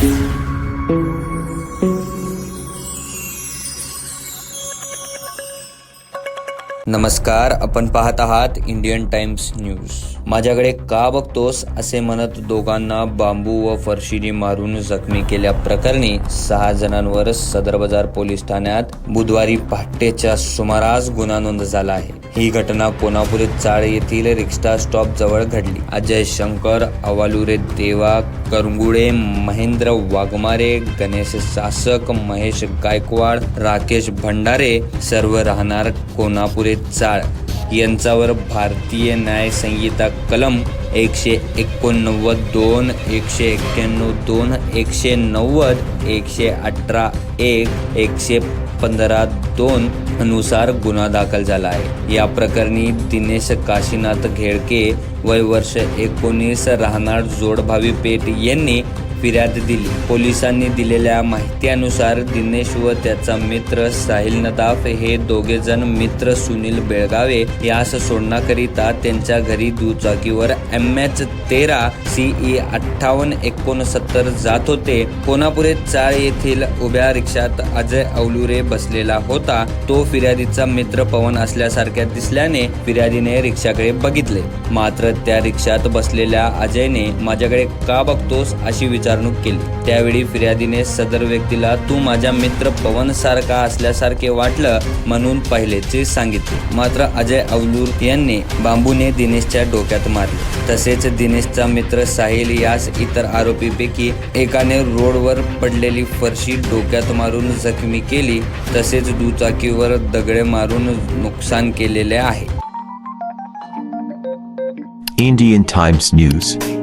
Thank you. नमस्कार आपण पाहत आहात इंडियन टाइम्स न्यूज. माझ्याकडे का बघतोस असे म्हणत दोघांना बांबू व फरशीने मारून जखमी केल्या प्रकरणी सहा जणांवर सदर बाजार पोलीस ठाण्यात बुधवारी पहाटेच्या सुमारास गुन्हा नोंद झाला आहे. ही घटना कोल्हापूर चाळ येथील रिक्षा स्टॉप जवळ घडली. अजय शंकर अवालुरे देवा करंगुळे महेंद्र वाघमारे गणेश शासक महेश गायकवाड राकेश भंडारे सर्व राहणार कोल्हापुरे चाळ यांच्यावर भारतीय न्याय संहिता कलम एकशे एकोणनव्वद दोन एकशे एक्क्याण्णव दोन एकशे नव्वद एकशे अठरा एक एकशे पंधरा दोन अनुसार गुन्हा दाखल झाला आहे. या प्रकरणी दिनेश काशीनाथ घेडके वय वर्ष एकोणीस राहणार जोडभावी पेठ यांनी फिर्याद दिली. पोलिसांनी दिलेल्या माहितीनुसार दिनेश व त्याचा मित्र साहिल नदाफ हे दोघे जण मित्र सुनील बेळगावे यास सोडण्याकरिता त्यांच्या घरी दुचाकीवर एम एच तेरा सीई अठ्ठावन्न एकोणसत्तर जात होते. कोनापुरे चाळ येथील उभ्या रिक्षात अजय अवलुरे बसलेला होता. तो फिर्यादीचा मित्र पवन असल्यासारख्या दिसल्याने फिर्यादीने रिक्षाकडे बघितले. मात्र त्या रिक्षात बसलेल्या अजयने माझ्याकडे का बघतोस? अशी विचार विचारणूक केली. त्यावेळी फिर्यादीने सदर व्यक्तीला तू माझ्या मित्र पवन सारखा असल्यासारखे वाटलं म्हणून पाहिल्याचे सांगितले. मात्र अजय अवलूर यांनी बांबूने दिनेशच्या डोक्यात मारले. तसेच दिनेशचा मित्र साहिल यास इतर आरोपीपैकी एकाने रोडवर पडलेली फरशी डोक्यात मारून जखमी केली. तसेच दुचाकीवर दगडे मारून नुकसान केलेले आहे. Indian Times News.